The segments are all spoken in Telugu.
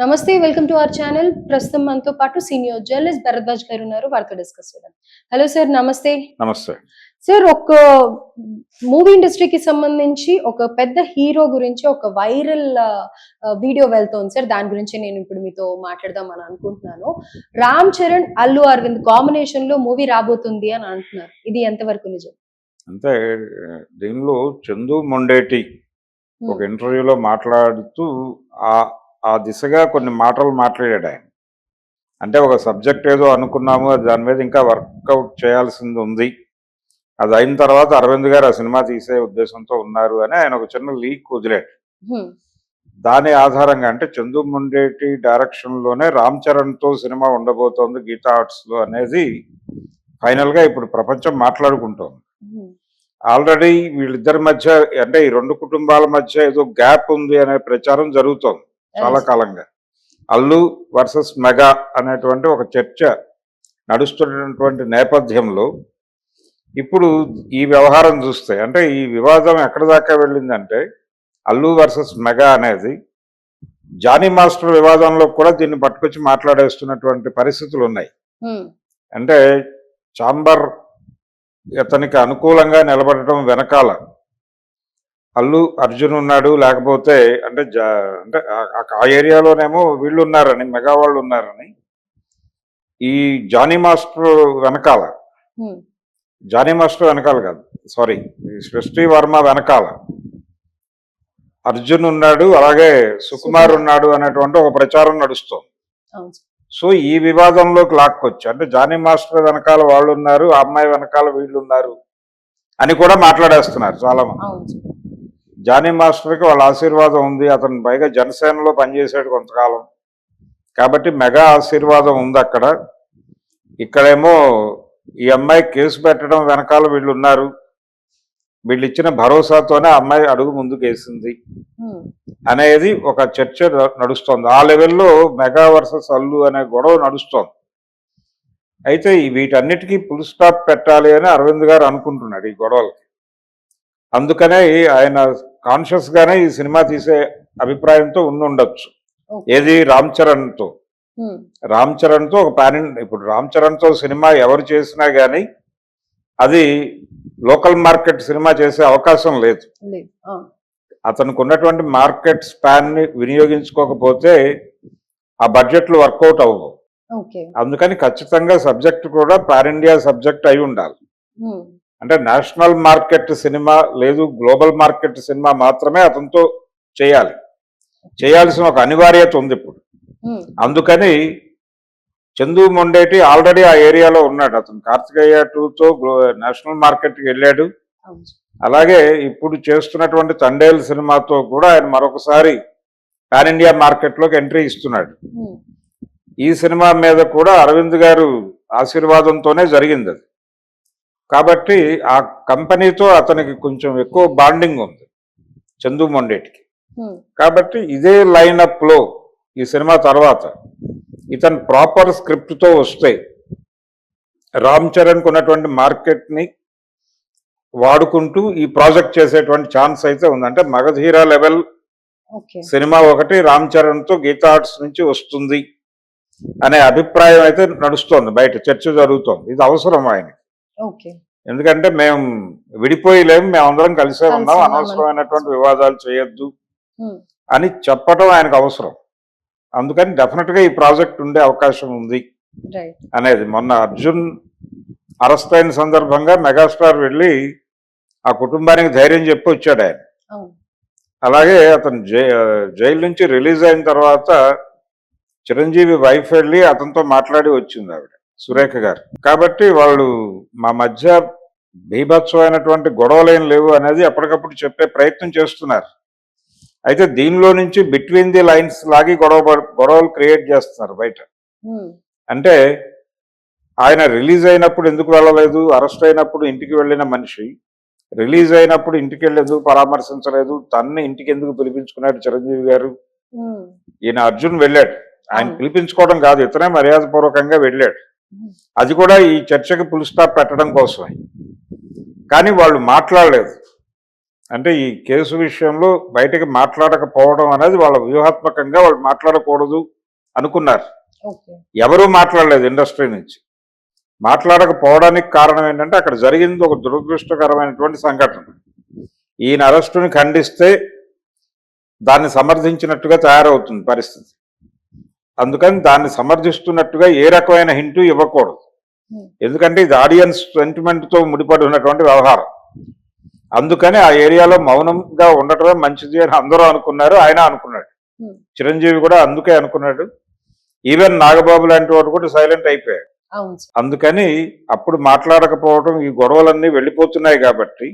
నమస్తే వెల్కమ్ టు అవర్ ఛానల్. ప్రస్తుతం మనతో పాటు సీనియర్ జర్నలిస్ట్ భరద్వాజ్ గారు ఉన్నారు. వారితో డిస్కస్ చేద్దాం. హలో సార్ నమస్తే. నమస్తే. సార్ ఒక మూవీ ఇండస్ట్రీకి సంబంధించి ఒక పెద్ద హీరో గురించి ఒక వైరల్ వీడియో వెళ్తోంది సార్. దాని గురించి నేను ఇప్పుడు మీతో మాట్లాడదాం అని అనుకుంటున్నాను. రామ్ చరణ్ అల్లు అరవింద్ కాంబినేషన్లో మూవీ రాబోతుంది అని అంటున్నారు. ఇది ఎంతవరకు నిజం? అంటే దీనిలో చందు మొండేటి ఒక ఇంటర్వ్యూలో మాట్లాడుతూ ఆ ఆ దిశగా కొన్ని మాటలు మాట్లాడాడు ఆయన. అంటే ఒక సబ్జెక్ట్ ఏదో అనుకున్నాము అది దాని మీద ఇంకా వర్కౌట్ చేయాల్సింది ఉంది. అది అయిన తర్వాత అరవింద్ గారు ఆ సినిమా తీసే ఉద్దేశంతో ఉన్నారు అని ఆయన ఒక చిన్న లీక్ వదిలాడు. దాని ఆధారంగా అంటే చందు మొండేటి డైరెక్షన్లోనే రామ్ చరణ్తో సినిమా ఉండబోతోంది గీతా ఆర్ట్స్లో అనేది ఫైనల్గా ఇప్పుడు ప్రపంచం మాట్లాడుకుంటోంది. ఆల్రెడీ వీళ్ళిద్దరి మధ్య అంటే ఈ రెండు కుటుంబాల మధ్య ఏదో గ్యాప్ ఉంది అనే ప్రచారం జరుగుతోంది. చాలా కాలంగా. అల్లు వర్సెస్ మెగా అనేటువంటి ఒక చర్చ నడుస్తున్నటువంటి నేపథ్యంలో ఇప్పుడు ఈ వ్యవహారం చూస్తే అంటే ఈ వివాదం ఎక్కడి దాకా వెళ్ళిందంటే అల్లు వర్సెస్ మెగా అనేది జానీ మాస్టర్ వివాదంలో కూడా దీన్ని పట్టుకొచ్చి మాట్లాడేస్తున్నటువంటి పరిస్థితులు ఉన్నాయి. అంటే చాంబర్ ఇతనికి అనుకూలంగా నిలబడటం వెనకాల అల్లు అర్జున్ ఉన్నాడు లేకపోతే అంటే అంటే ఆ- ఏరియాలోనేమో వీళ్ళు ఉన్నారని మెగా వాళ్ళు ఉన్నారని. ఈ జానీ మాస్టర్ వెనకాల. జానీ మాస్టర్ వెనకాల కాదు సారీ సృష్టి వర్మ వెనకాల. అర్జున్ ఉన్నాడు అలాగే సుకుమార్ ఉన్నాడు అనేటువంటి ఒక ప్రచారం నడుస్తుంది. సో ఈ వివాదంలోకి లాక్కొచ్చు. అంటే జానీ మాస్టర్ వెనకాల వాళ్ళు ఉన్నారు ఆ అమ్మాయి వెనకాల వీళ్ళు ఉన్నారు అని కూడా మాట్లాడేస్తున్నారు చాలా మంది. జానీ మాస్టర్కి వాళ్ళ ఆశీర్వాదం ఉంది. అతను పైగా జనసేనలో పనిచేసాడు కొంతకాలం. కాబట్టి మెగా ఆశీర్వాదం ఉంది అక్కడ. ఇక్కడేమో ఈ అమ్మాయి కేసు పెట్టడం వెనకాల వీళ్ళు ఉన్నారు వీళ్ళు ఇచ్చిన భరోసాతోనే అమ్మాయి అడుగు ముందుకు వేసింది. అనేది ఒక చర్చ నడుస్తోంది. ఆ లెవెల్లో మెగా వర్సెస్ అల్లు అనే గొడవ నడుస్తోంది. అయితే వీటన్నిటికీ ఫుల్ స్టాప్ పెట్టాలి అని అరవింద్ గారు అనుకుంటున్నాడు ఈ గొడవలకి. అందుకనే ఆయన కాన్షియస్ గానే ఈ సినిమా తీసే అభిప్రాయంతో ఉండుండొచ్చు. ఏది రామ్ చరణ్తో. రామ్ చరణ్తో ఒక పాన్ ఇప్పుడు రామ్ చరణ్తో సినిమా ఎవరు చేసినా గానీ అది లోకల్ మార్కెట్ సినిమా చేసే అవకాశం లేదు. అతనికి ఉన్నటువంటి మార్కెట్ స్పాన్ని వినియోగించుకోకపోతే ఆ బడ్జెట్లు వర్కౌట్ అవ్వవు అందుకని ఖచ్చితంగా సబ్జెక్ట్ కూడా పాన్ ఇండియా సబ్జెక్ట్ అయి ఉండాలి. అంటే నేషనల్ మార్కెట్ సినిమా లేదు గ్లోబల్ మార్కెట్ సినిమా మాత్రమే అతనితో చేయాలి చేయాల్సిన ఒక అనివార్యత ఉంది ఇప్పుడు. అందుకని చందు మొండేటి ఆల్రెడీ ఆ ఏరియాలో ఉన్నాడు అతను కార్తికేయ టూతో నేషనల్ మార్కెట్కి వెళ్ళాడు. అలాగే ఇప్పుడు చేస్తున్నటువంటి తండేల్ సినిమాతో కూడా ఆయన మరొకసారి పాన్ ఇండియా మార్కెట్లోకి ఎంట్రీ ఇస్తున్నాడు. ఈ సినిమా మీద కూడా అరవింద్ గారు ఆశీర్వాదంతోనే జరిగింది అది కాబట్టి ఆ కంపెనీతో అతనికి కొంచెం ఎక్కువ బాండింగ్ ఉంది చందు మొండేటికి. కాబట్టి ఇదే లైనప్లో ఈ సినిమా తర్వాత ఇతను ప్రాపర్ స్క్రిప్ట్తో వస్తే రామ్ చరణ్ ఉన్నటువంటి మార్కెట్ని వాడుకుంటూ ఈ ప్రాజెక్ట్ చేసేటువంటి ఛాన్స్ అయితే ఉంది. అంటే మగధీర లెవెల్ సినిమా ఒకటి రామ్ చరణ్తో గీతా ఆర్ట్స్ నుంచి వస్తుంది అనే అభిప్రాయం అయితే నడుస్తోంది బయట చర్చ జరుగుతోంది. ఇది అవసరం ఆయన ఓకే ఎందుకంటే మేము విడిపోయలేము మేమందరం కలిసే కలిసి ఉన్నాం అనవసరమైనటువంటి వివాదాలు చేయొద్దు. అని చెప్పడం ఆయనకు అవసరం. అందుకని డెఫినెట్గా ఈ ప్రాజెక్ట్ ఉండే అవకాశం ఉంది అనేది. మొన్న అర్జున్ అరెస్ట్ అయిన సందర్భంగా మెగాస్టార్ వెళ్ళి ఆ కుటుంబానికి ధైర్యం చెప్పి వచ్చాడు ఆయన. అలాగే అతను జైలు నుంచి రిలీజ్ అయిన తర్వాత చిరంజీవి వైఫ్ వెళ్ళి అతనితో మాట్లాడి వచ్చింది ఆవిడ. సురేఖ గారు కాబట్టి వాళ్ళు మా మధ్య బీభత్సమైనటువంటి గొడవలేం లేవు అనేది ఎప్పటికప్పుడు చెప్పే ప్రయత్నం చేస్తున్నారు అయితే దీనిలో నుంచి బిట్వీన్ ది లైన్స్ లాగి గొడవ గొడవలు క్రియేట్ చేస్తున్నారు బయట. అంటే ఆయన రిలీజ్ అయినప్పుడు ఎందుకు వెళ్ళలేదు అరెస్ట్ అయినప్పుడు ఇంటికి వెళ్ళిన మనిషి రిలీజ్ అయినప్పుడు ఇంటికి వెళ్ళి ఎందుకు పరామర్శించలేదు తన్ని ఇంటికి ఎందుకు పిలిపించుకున్నాడు చిరంజీవి గారు. ఈయన అర్జున్ వెళ్ళాడు ఆయన. పిలిపించుకోవడం కాదు ఇతనే మర్యాదపూర్వకంగా వెళ్ళాడు. అది కూడా ఈ చర్చకి పుల్ స్టాప్ పెట్టడం కోసమే. కానీ వాళ్ళు మాట్లాడలేదు. అంటే ఈ కేసు విషయంలో బయటకు మాట్లాడకపోవడం అనేది వాళ్ళ వ్యూహాత్మకంగా వాళ్ళు మాట్లాడకూడదు అనుకున్నారు. ఎవరూ మాట్లాడలేదు ఇండస్ట్రీ నుంచి. మాట్లాడకపోవడానికి కారణం ఏంటంటే అక్కడ జరిగింది ఒక దురదృష్టకరమైనటువంటి సంఘటన. ఈయన అరెస్టుని ఖండిస్తే దాన్ని సమర్థించినట్టుగా తయారవుతుంది పరిస్థితి. అందుకని దాన్ని సమర్థిస్తున్నట్టుగా ఏ రకమైన హింటూ ఇవ్వకూడదు. Hmm. ఎందుకంటే ఇది ఆడియన్స్ సెంటిమెంట్తో ముడిపడి ఉన్నటువంటి వ్యవహారం. అందుకని ఆ ఏరియాలో మౌనంగా ఉండటమే మంచిది అని అందరూ అనుకున్నారు ఆయన అనుకున్నాడు. Hmm. చిరంజీవి కూడా అందుకే అనుకున్నాడు. ఈవెన్ నాగబాబు లాంటి వాడు కూడా సైలెంట్ అయిపోయాడు. అందుకని అప్పుడు మాట్లాడకపోవడం ఈ గొడవలన్నీ వెళ్ళిపోతున్నాయి కాబట్టి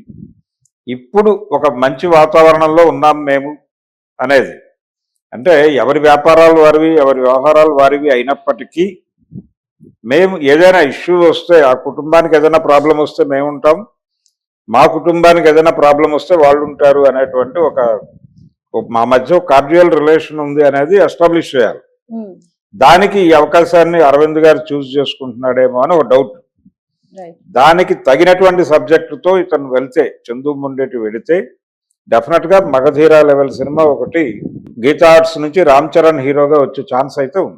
ఇప్పుడు ఒక మంచి వాతావరణంలో ఉన్నాం మేము అనేది అంటే ఎవరి వ్యాపారాలు వారివి ఎవరి వ్యవహారాలు వారివి అయినప్పటికీ మేము ఏదైనా ఇష్యూ వస్తే ఆ కుటుంబానికి ఏదైనా ప్రాబ్లం వస్తే మేము ఉంటాం మా కుటుంబానికి ఏదైనా ప్రాబ్లం వస్తే వాళ్ళు ఉంటారు అనేటువంటి ఒక మా మధ్య కార్డియల్ రిలేషన్ ఉంది అనేది ఎస్టాబ్లిష్ చేయాలి. దానికి ఈ అవకాశాన్ని అరవింద్ గారు చూస్ చేసుకుంటున్నాడేమో అని ఒక డౌట్. దానికి తగినటువంటి సబ్జెక్టుతో ఇతను వెళ్తే చందు ముండేటి వెళితే డెఫినెట్గా మగధీర లెవెల్ సినిమా ఒకటి. గీతా ఆర్ట్స్ నుంచి రామ్ చరణ్ హీరోగా వచ్చే ఛాన్స్ అయితే ఉంది.